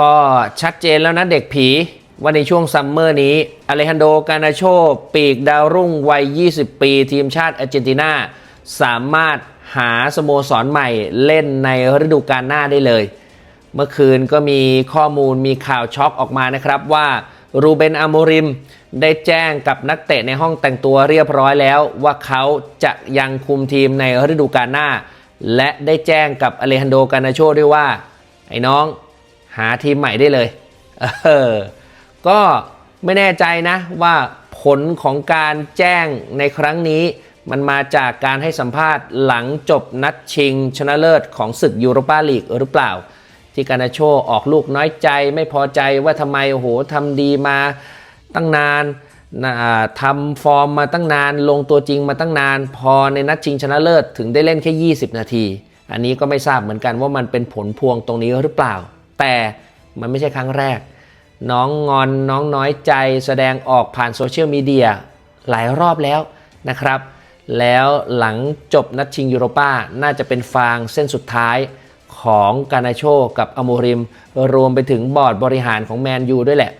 ก็ชัดเจนแล้วนะเด็กผีว่าในช่วงซัมเมอร์นี้อเลฮันโดกานาโช ปีกดาวรุ่งวัย 20 ปี ทีมชาติอาร์เจนตินาสามารถหาสโมสรใหม่เล่นในฤดูกาลหน้าได้เลย เมื่อคืนก็มีข้อมูลมีข่าวช็อกออกมานะครับว่ารูเบนอาโมริมได้แจ้งกับนักเตะในห้องแต่งตัวเรียบร้อยแล้ว ว่าเขาจะยังคุมทีมในฤดูกาลหน้า และได้แจ้งกับอเลฮันโดกานาโชด้วยว่า ไอ้น้อง หาทีมใหม่ได้เลยเออก็ไม่แน่ใจนะว่าผลของการแจ้งในครั้งนี้ มันมาจากการให้สัมภาษณ์หลังจบนัดชิงชนะเลิศของศึกยูโรปาลีกหรือเปล่า ที่กานาโชออกลูกน้อยใจไม่พอใจว่าทำไมโอ้โหทำดีมาตั้งนานนะทำฟอร์มมาตั้งนาน ลงตัวจริงมาตั้งนาน พอในนัดชิงชนะเลิศถึงได้เล่นแค่ 20 นาที อันนี้ก็ไม่ทราบเหมือนกันว่ามันเป็นผลพวงตรงนี้หรือเปล่า แต่มันไม่ใช่ครั้งแรก น้องงอนน้องน้อยใจแสดงออกผ่านโซเชียลมีเดียหลายรอบแล้วนะครับ แล้วหลังจบนัดชิงยูโรป้าน่าจะเป็นฟางเส้นสุดท้ายของกานาโชกับอโมริม รวมไปถึงบอร์ดบริหารของแมนยูด้วยแหละ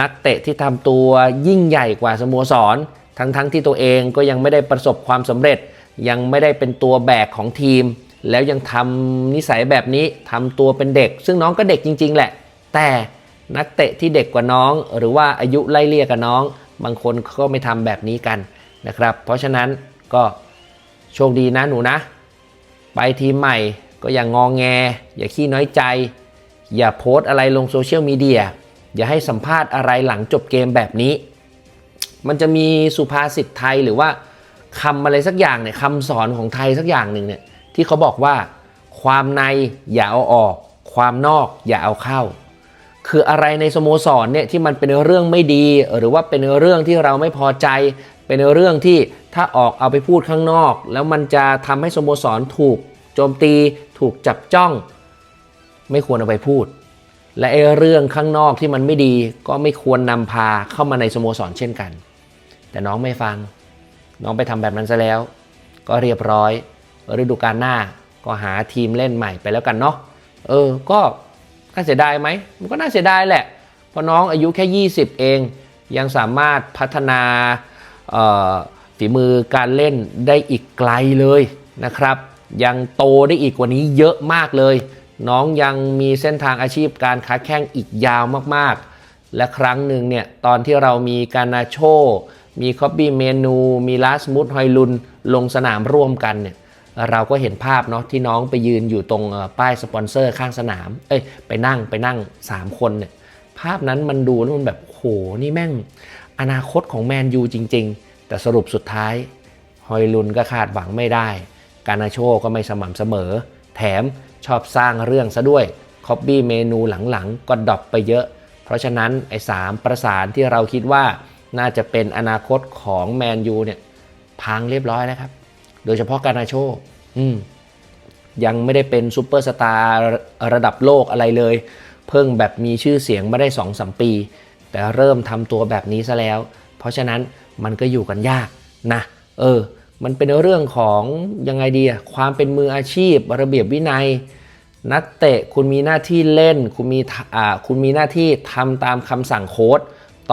นักเตะที่ทำตัวยิ่งใหญ่กว่าสโมสร ทั้งๆทที่ตัวเองก็ยังไม่ได้ประสบความสำเร็จ ยังไม่ได้เป็นตัวแบกของทีม แล้วยังทำนิสัยแบบนี้ทำตัวเป็นเด็ก ซึ่งน้องก็เด็กจริง ๆ แหละ แต่นักเตะที่เด็กกว่าน้อง หรือว่าอายุไล่เลี่ยกับน้อง บางคนก็ไม่ทำแบบนี้กันนะครับ เพราะฉะนั้นก็โชคดีนะหนูนะ ไปทีมใหม่ก็อย่างงองแง อย่าขี้น้อยใจ อย่าโพสอะไรลงโซเชียลมีเดียอย่าให้สัมภาษณ์อะไรหลังจบเกมแบบนี้ มันจะมีสุภาษิตไทยหรือว่าคำอะไรสักอย่างเนี่ยคำสอนของไทยสักอย่างหนึ่งเนี่ย ที่เขาบอกว่า ความในอย่าเอาออก ความนอกอย่าเอาเข้า คืออะไรในสโมสรเนี่ยที่มันเป็นเรื่องไม่ดี หรือว่าเป็นเรื่องที่เราไม่พอใจ เป็นเรื่องที่ถ้าออกเอาไปพูดข้างนอก แล้วมันจะทำให้สโมสรถูกโจมตี ถูกจับจ้อง ไม่ควรเอาไปพูด และไอ้เรื่องข้างนอกที่มันไม่ดีก็ไม่ควรนำพาเข้ามาในสโมสรเช่นกัน แต่น้องไม่ฟัง น้องไปทำแบบนั้นซะแล้ว ก็เรียบร้อย ฤดูกาลหน้าก็หาทีมเล่นใหม่ไปแล้วกันเนาะเออก็น่าเสียดายไหมมันก็น่าเสียดายแหละ เพราะน้องอายุแค่ 20 เอง ยังสามารถพัฒนาฝีมือการเล่นได้อีกไกลเลยนะครับ ยังโตได้อีกกว่านี้เยอะมากเลย น้องยังมีเส้นทางอาชีพการค้าแข่งอีกยาวมากๆ และครั้งหนึ่งเนี่ยตอนที่เรามีการนาโช มีคอบบี้เมนู มีลาสมุดฮอยลุนลงสนามร่วมกันเนี่ย เราก็เห็นภาพเนาะที่น้องไปยืนอยู่ตรงป้ายสปอนเซอร์ข้างสนาม เอ้ยไปนั่งไปนั่ง 3 คนเนี่ยภาพนั้นมันดูแล้วมันแบบโหนี่แม่งอนาคตของแมนยูจริง ๆ แต่สรุปสุดท้ายฮอยลุนก็คาดหวังไม่ได้ การนาโชก็ไม่สม่ำเสมอ แถมชอบสร้างเรื่องซะด้วยคอบบี้เมนูหลังๆ ก็ดรอปไปเยอะ เพราะฉะนั้นไอ้สามประสานที่เราคิดว่าน่าจะเป็นอนาคตของแมนยูเนี่ยพังเรียบร้อยแล้วครับ โดยเฉพาะการนาโชยังไม่ได้เป็นซูเปอร์สตาร์ระดับโลกอะไรเลย เพิ่งแบบมีชื่อเสียงมาได้2อสมปี แต่เริ่มทำตัวแบบนี้ซะแล้ว เพราะฉะนั้นมันก็อยู่กันยากนะเออ มันเป็นเรื่องของยังไงดีอะความเป็นมืออาชีพ ระเบียบวินัย นักเตะคุณมีหน้าที่เล่น คุณมีอ่าคุณมีหน้าที่ทำตามคำสั่งโค้ด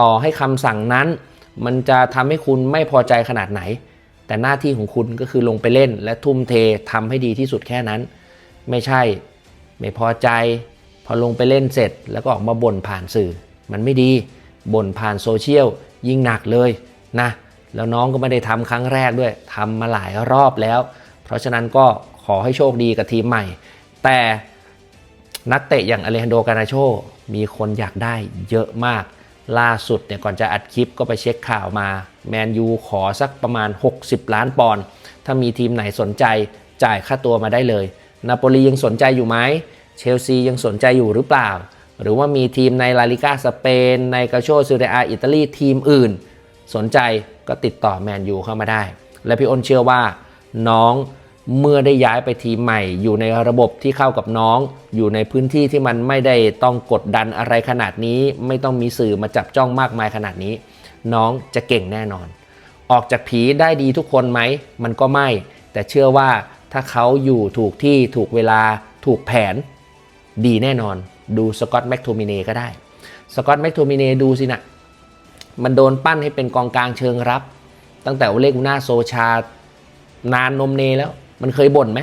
ต่อให้คำสั่งนั้น มันจะทำให้คุณไม่พอใจขนาดไหน แต่หน้าที่ของคุณก็คือลงไปเล่น และทุ่มเททำให้ดีที่สุดแค่นั้น ไม่ใช่ไม่พอใจ พอลงไปเล่นเสร็จ แล้วก็ออกมาบ่นผ่านสื่อ มันไม่ดีบ่นผ่านโซเชียลยิ่งหนักเลยนะแล้วน้องก็ไม่ได้ทำครั้งแรกด้วยทำมาหลายรอบแล้ว เพราะฉะนั้นก็ขอให้โชคดีกับทีมใหม่ แต่นักเตะอย่างอเลฮันโดกานาโชมีคนอยากได้เยอะมาก ล่าสุดเนี่ยก่อนจะอัดคลิปก็ไปเช็คข่าวมา แมนยูขอสักประมาณ 60 ล้านปอนด์ถ้ามีทีมไหนสนใจจ่ายค่าตัวมาได้เลยนาโปลียังสนใจอยู่ไหมเชลซียังสนใจอยู่หรือเปล่า หรือว่ามีทีมในลาลิกาสเปน ในกาโชซูเรอาอิตาลีทีมอื่น สนใจก็ติดต่อแมนยูเข้ามาได้ และพี่อ้นเชื่อว่าน้อง เมื่อได้ย้ายไปทีมใหม่ อยู่ในระบบที่เข้ากับน้อง อยู่ในพื้นที่ที่มันไม่ได้ต้องกดดันอะไรขนาดนี้ ไม่ต้องมีสื่อมาจับจ้องมากมายขนาดนี้ น้องจะเก่งแน่นอน ออกจากผีได้ดีทุกคนไหม มันก็ไม่ แต่เชื่อว่าถ้าเขาอยู่ถูกที่ถูกเวลาถูกแผน ดีแน่นอน ดูสกอตแม็กโทมิเนก็ได้สกอตแม็กโทมิเนดูสินะมันโดนปั้นให้เป็นกองกลางเชิงรับ ตั้งแต่เล็กอูน่าโซชานานนมเนแล้ว มันเคยบ่นไหม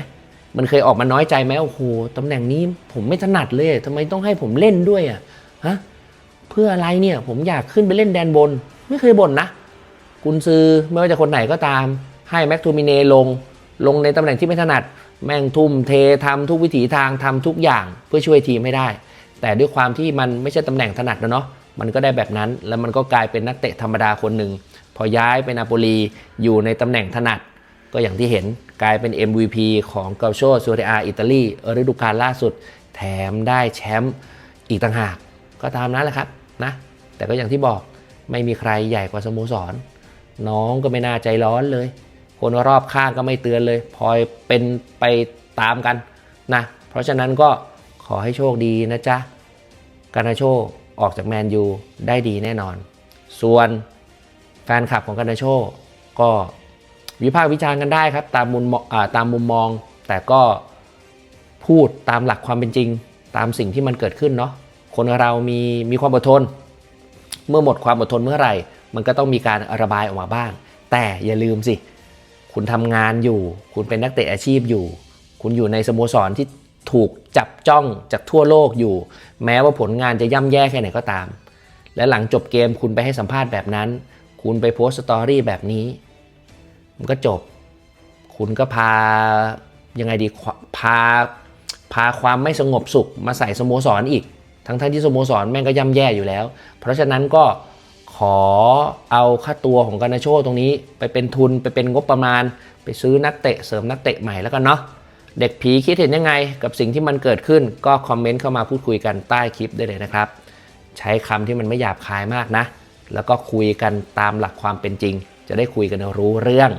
มันเคยออกมาน้อยใจไหมโอ้โหตำแหน่งนี้ผมไม่ถนัดเลยทำไมต้องให้ผมเล่นด้วยอะฮะเพื่ออะไรเนี่ย ผมอยากขึ้นไปเล่นแดนบน ไม่เคยบ่นนะกุนซือไม่ว่าจะคนไหนก็ตาม ให้แม็กทูมิเนลง ลงในตำแหน่งที่ไม่ถนัด แม่งทุ่มเททำทุกวิถีทางทำทุกอย่างเพื่อช่วยทีมให้ได้ แต่ด้วยความที่มันไม่ใช่ตำแหน่งถนัดนะเนาะมันก็ได้แบบนั้น แล้วมันก็กลายเป็นนักเตะธรรมดาคนหนึ่งพอย้ายไปนาโปลีอยู่ในตำแหน่งถนัด ก็อย่างที่เห็นกลายเป็น MVP ของเกาโชซูเรอาอิตาลีฤดูกาลล่าสุด แถมได้แชมป์อีกต่างหาก ก็ตามนั้นแหละครับนะ แต่ก็อย่างที่บอกไม่มีใครใหญ่กว่าสโมสร น้องก็ไม่น่าใจร้อนเลย คนรอบข้างก็ไม่เตือนเลยพลอยเป็นไปตามกันนะ เพราะฉะนั้นก็ขอให้โชคดีนะจ๊ะกานาโชออกจากแมนยูได้ดีแน่นอน ส่วนแฟนคลับของกานาโชก็ วิพากษ์วิจารณ์กันได้ครับ ตามมุมมองอ่าตามมุมมอง แต่ก็พูดตามหลักความเป็นจริง ตามสิ่งที่มันเกิดขึ้นเนาะคนเรามีมีความอดทน เมื่อหมดความอดทนเมื่อไหร่ มันก็ต้องมีการระบายออกมาบ้าง แต่อย่าลืมสิ คุณทำงานอยู่ คุณเป็นนักเตะอาชีพอยู่ คุณอยู่ในสโมสรที่ถูกจับจ้องจากทั่วโลกอยู่ แม้ว่าผลงานจะย่ำแย่แค่ไหนก็ตาม และหลังจบเกมคุณไปให้สัมภาษณ์แบบนั้น คุณไปโพสต์สตอรี่แบบนี้ มันก็จบ คุณก็พายังไงดีพาพาความไม่สงบสุขมาใส่สโมสรออีก ทั้งทั้งที่สโมสรแม่งก็ย่ำแย่อยู่แล้ว เพราะฉะนั้นก็ขอเอาค่าตัวของกานาโชตรงนี้ ไปเป็นทุนไปเป็นงบประมาณ ไปซื้อนักเตะเสริมนักเตะใหม่แล้วกันเนาะเด็กผีคิดเห็นยังไงกับสิ่งที่มันเกิดขึ้นก็คอมเมนต์เข้ามาพูดคุยกันใต้คลิปได้เลยนะครับ ใช้คำที่มันไม่หยาบคายมากนะ แล้วก็คุยกันตามหลักความเป็นจริง จะได้คุยกันรู้เรื่อง